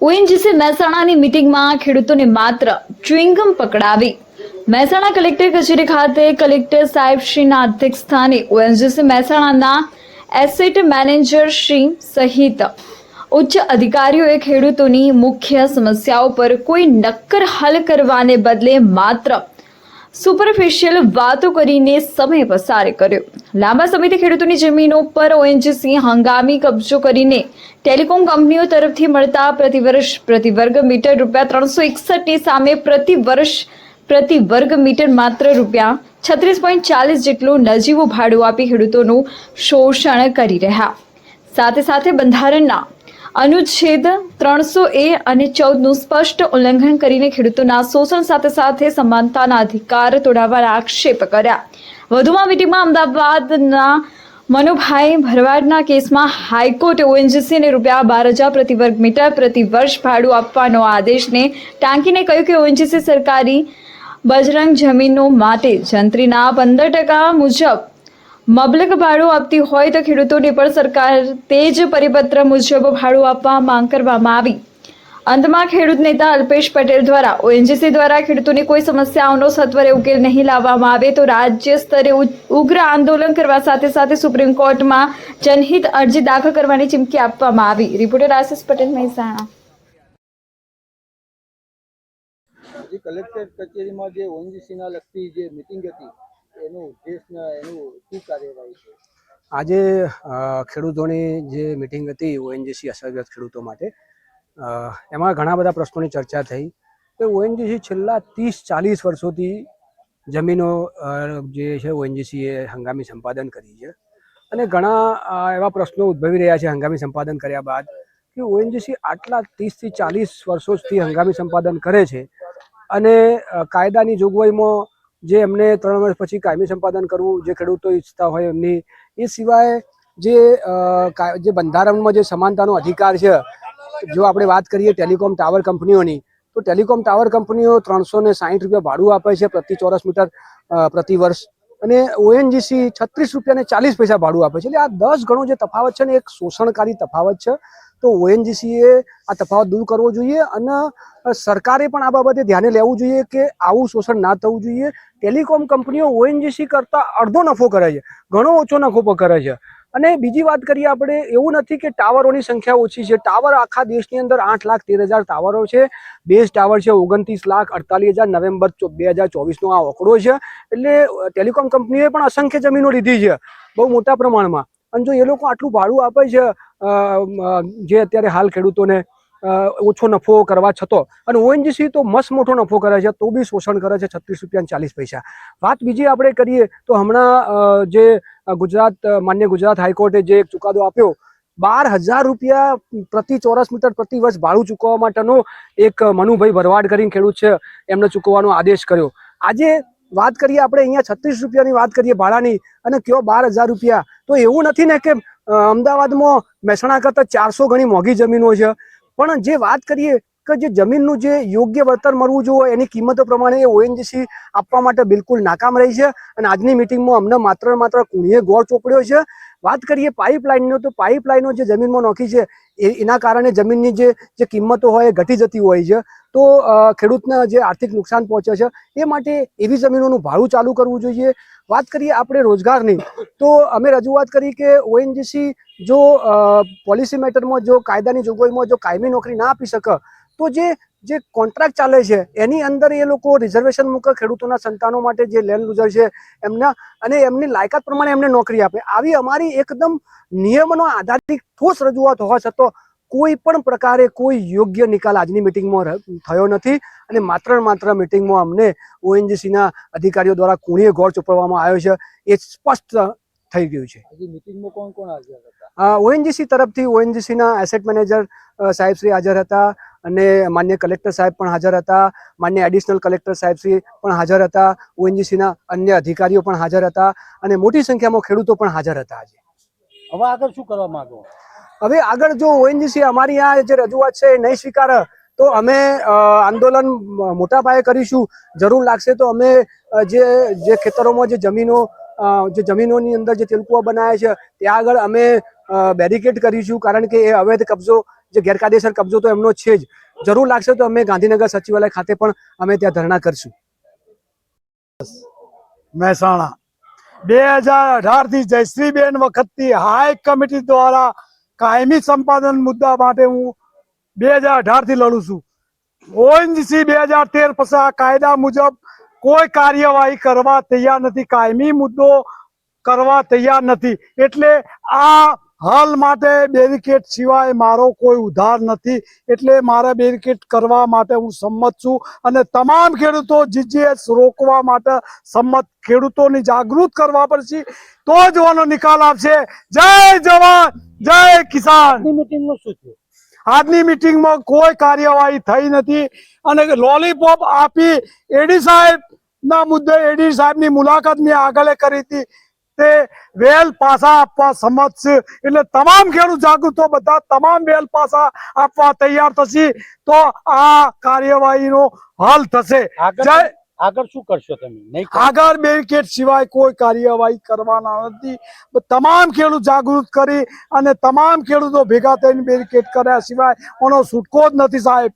ONGC મહેસાણાની મિટિંગમાં ખેડૂતોને માત્ર ચ્યુઇંગમ પકડાવી. મહેસાણા કલેક્ટર કચેરી ખાતે કલેક્ટર સાહેબ શ્રીના અધ્યક્ષ સ્થાને ઓએનજીસી મહેસાણાના એસેટ મેનેજર શ્રી સહિત ઉચ્ચ અધિકારીઓએ ખેડૂતોની મુખ્ય સમસ્યાઓ પર કોઈ નક્કર હલ કરવાને બદલે માત્ર સુપરફિશિયલ વાતો કરીને સમય પસાર કર્યો. લાંબા સમયથી ખેડૂતોની જમીનો પર ઓએનજીસી હંગામી કબજો કરીને ટેલિકોમ કંપનીઓ તરફથી મળતા પ્રતિ વર્ષ, પ્રતિ વર્ગ મીટર રૂપિયા ત્રણસો એકસઠની સામે પ્રતિ વર્ષ, પ્રતિ વર્ગ મીટર માત્ર રૂપિયા છત્રીસ પોઈન્ટ ચાલીસ જેટલું નજીવું ભાડું આપી ખેડૂતોનું શોષણ કરી રહ્યા. સાથે સાથે બંધારણના અનુચ્છેદ ત્રણસો એ અને ચૌદનું સ્પષ્ટ ઉલ્લંઘન કરીને ખેડૂતોના શોષણ સાથે સાથે સમાનતાના અધિકાર તોડાવવાના આક્ષેપ કર્યા. વધુમાં મીટિંગમાં અમદાવાદના મનુભાઈ ભરવાડના કેસમાં હાઈકોર્ટે ઓએનજીસીને રૂપિયા બાર હજાર પ્રતિ વર્ગ મીટર પ્રતિ વર્ષ ભાડું આપવાનો આદેશને ટાંકીને કહ્યું કે ઓએનજીસી સરકારી બજરંગ જમીનો માટે જંત્રીના પંદર ટકા મુજબ મબલક ભાડું આપતી હોય તો ખેડૂતોને પણ સરકાર તે જ પરિપત્ર મુજબ ભાડું આપવા માંગ કરવામાં આવી. અંતમાં ખેડૂત નેતા અલ્પેશ પટેલ દ્વારા ઓએનજીસી દ્વારા ખેડૂતોની કોઈ સમસ્યાઓનો સત્વરે ઉકેલ નહીં લાવવામાં આવે તો રાજ્ય સ્તરે ઉગ્ર આંદોલન કરવા સાથે સાથે સુપ્રીમ કોર્ટમાં જનહિત અરજી દાખલ કરવાની ચીમકી આપવામાં આવી. રિપોર્ટર આશિષ પટેલ મહેસાણા. કલેક્ટર કચેરીમાં જે ઓએનજીસીના લગતી જે મિટિંગ હતી એનો ઉદ્દેશ એનું શું કાર્યવાહી છે? આજે ખેડૂતોની જે મિટિંગ હતી ઓએનજીસી અસરગ્રસ્ત ખેડૂતો માટે એમાં ઘણા બધા પ્રશ્નોની ચર્ચા થઈ કે ઓએનજીસી છેલ્લા ત્રીસ ચાલીસ વર્ષોથી જમીનો જે છે ઓએનજીસીએ હંગામી સંપાદન કરી છે અને ઘણા એવા પ્રશ્નો ઉદ્ભવી રહ્યા છે હંગામી સંપાદન કર્યા બાદ કે ઓએનજીસી આટલા ત્રીસથી ચાલીસ વર્ષોથી હંગામી સંપાદન કરે છે અને કાયદાની જોગવાઈમાં જે એમને ત્રણ વર્ષ પછી કાયમી સંપાદન કરવું જે ખેડૂતો ઈચ્છતા હોય એમની, એ સિવાય જે જે બંધારણમાં જે સમાનતાનો અધિકાર છે, જો આપણે વાત કરીએ ટેલિકોમ ટાવર કંપનીઓની, તો ટેલિકોમ ટાવર કંપનીઓ ત્રણસો ને સાહીઠ રૂપિયા ભાડું આપે છે પ્રતિ ચોરસ મીટર પ્રતિ વર્ષ. અને ઓએનજીસી છત્રીસ રૂપિયા ને ચાલીસ પૈસા ભાડું આપે છે. એટલે આ દસ ગણો જે તફાવત છે ને, એક શોષણકારી તફાવત છે. તો ઓએનજીસીએ આ તફાવત દૂર કરવો જોઈએ અને સરકારે પણ આ બાબતે ધ્યાને લેવું જોઈએ કે આવું શોષણ ના થવું જોઈએ. ટેલિકોમ કંપનીઓ ઓએનજીસી કરતાં અડધો નફો કરે છે, ઘણો ઓછો નફો કરે છે. અને બીજી વાત કરીએ આપણે, એવું નથી કે ટાવરોની સંખ્યા ઓછી છે. ટાવર આખા દેશની અંદર આઠ લાખ તેર હજાર ટાવરો છે. બેઝ ટાવર છે ઓગણત્રીસ લાખ અડતાલીસ હજાર, નવેમ્બર બે હજાર ચોવીસનો આ આંકડો છે. એટલે ટેલિકોમ કંપનીઓએ પણ અસંખ્ય જમીનો લીધી છે, બહુ મોટા પ્રમાણમાં. અને જો એ લોકો આટલું ભાડું આપે છે જે અત્યારે હાલ ખેડૂતોને ઓછો નફો કરવા છતો, અને ઓએનજીસી તો મસ્ત મોટો નફો કરે છે, તો બી શોષણ કરે છે છત્રીસ રૂપિયા ચાલીસ પૈસા. વાત બીજી આપણે કરીએ, તો હમણાં જે ગુજરાત, માન્ય ગુજરાત હાઈકોર્ટે જે એક ચુકાદો આપ્યો, બાર હજાર રૂપિયા પ્રતિ ચોરસ મીટર પ્રતિ વર્ષ ભાડું ચૂકવવા માટેનો એક મનુભાઈ ભરવાડ કરીને ખેડૂત છે, એમને ચૂકવવાનો આદેશ કર્યો. આજે વાત કરીએ આપણે અહીંયા છત્રીસ રૂપિયાની વાત કરીએ ભાડાની અને કયો બાર હજાર રૂપિયા. તો એવું નથી ને કે અમદાવાદમાં મહેસાણા કરતાં ચારસો ગણી મોંઘી જમીનો છે. પણ જે વાત કરીએ કે જે જમીનનું જે યોગ્ય વળતર મળવું જોઈએ એની કિંમતો પ્રમાણે ઓએનજીસી આપવા માટે બિલકુલ નાકામ રહી છે. અને આજની મિટિંગમાં અમને માત્ર માત્ર કુણીએ ગોળ ચોપડ્યો છે. વાત કરીએ પાઇપલાઇનનો, તો પાઇપલાઇનો જે જમીનમાં નોખી છે એના કારણે જમીનની જે જે કિંમતો હોય એ ઘટી જતી હોય છે. તો ખેડૂતને જે આર્થિક નુકસાન પહોંચે છે, એ માટે એવી જમીનોનું ભાડું ચાલુ કરવું જોઈએ. વાત કરીએ આપણે રોજગારની, તો અમે રજૂઆત કરી કે ઓએનજીસી જો પોલિસી મેટરમાં જો, કાયદાની જોગવાઈમાં જો કાયમી નોકરી ના આપી શકે, તો જે જે કોન્ટ્રાક્ટ ચાલે છે, એની અંદર એ લોકો રિઝર્વેશન મૂકે ખેડૂતોના સંતાનો માટે જે લેન્ડ લુઝર છે, એમના અને એમની લાયકાત પ્રમાણે એમને નોકરી આપે. આવી અમારી એકદમ નિયમનો આધારિત ઠોસ રજૂઆત હોવા છતાં કોઈ પણ પ્રકારે કોઈ યોગ્ય નિકાલ આજની મિટિંગમાં થયો નથી અને માત્ર માત્ર મિટિંગમાં અમને ઓએનજીસીના અધિકારીઓ દ્વારા કુણીએ ગોળ ચોપડવામાં આવ્યો છે. એ સ્પષ્ટ થઈ ગયું છે. મિટિંગમાં કોણ કોણ હાજર હતા? ઓએનજીસી તરફથી ઓએનજીસીના એસેટ મેનેજર સાહેબ શ્રી હાજર હતા અને માન્ય કલેક્ટર સાહેબ પણ હાજર હતા માન્ય એડિશનલ કલેક્ટર સાહેબ શ્રી પણ હાજર હતા ઓએનજીસીના અન્ય અધિકારીઓ પણ હાજર હતા અને મોટી સંખ્યામાં ખેડૂતો પણ હાજર હતા આજે. હવે આગળ શું કરવા માંગો? હવે આગળ જો ઓએનજીસી અમારી આ જે રજૂઆત છે એ નહીં સ્વીકારે તો અમે આંદોલન મોટા પાયે કરીશું. જરૂર લાગશે તો અમે જે જે ખેતરોમાં જે જમીનો જે જમીનોની અંદર જે તેલકુવા બનાવ્યા છે, ત્યાં આગળ અમે બેરિકેડ કરીશું, કારણ કે એ અવૈધ કબજો, જે ગેરકાયદેસર કબજો તો એમનો છે જ. જરૂર લાગશે તો અમે ગાંધીનગર સચિવાલય ખાતે પણ અમે ત્યાં ધરણા કરશું. મહેસાણા. બે હજાર અઢારથી જયશ્રીબેન વખતથી હાઈ કમિટી દ્વારા કાયમી સંપાદન મુદ્દા માટે હું બે હજાર અઢારથી લડું છું. ઓએનજીસી બે હજાર તેર પછી કાયદા મુજબ કોઈ કાર્યવાહી કરવા તૈયાર નથી, કાયમી મુદ્દો કરવા તૈયાર નથી. એટલે આ હાલ માટે બેરિકેડ સિવાય મારો કોઈ ઉધાર નથી. એટલે મારે બેરિકેડ કરવા માટે હું સંમત છું અને તમામ ખેડૂતો જીજીએસ રોકવા માટે સંમત, ખેડૂતોની જાગૃત કરવા પડશે. તો જ આનો નિકાલ આવશે. જય જવાન, જય કિસાન. મિટિંગનું શું થયું? આજની મિટિંગમાં કોઈ કાર્યવાહી થઈ નથી. અને લોલીપોપ આપી એડી સાહેબ ના મુદ્દે એડી સાહેબની મુલાકાત મેં આગળ કરી હતી. તે વેલ પાસા આપવા સંમત છે એટલે તમામ ખેડૂત જાગૃતો બધા તમામ વેલ પાસા આપવા તૈયાર થશે. તો આ કાર્યવાહીનો હલ થશે. જય આગળ શું કરશો તમે? નહીં આગળ બેરિકેડ સિવાય કોઈ કાર્યવાહી કરવાના નથી. તમામ ખેડૂત જાગૃત કરી અને તમામ ખેડૂતો ભેગા થઈને બેરિકેડ કર્યા સિવાય એનો છૂટકો જ નથી સાહેબ.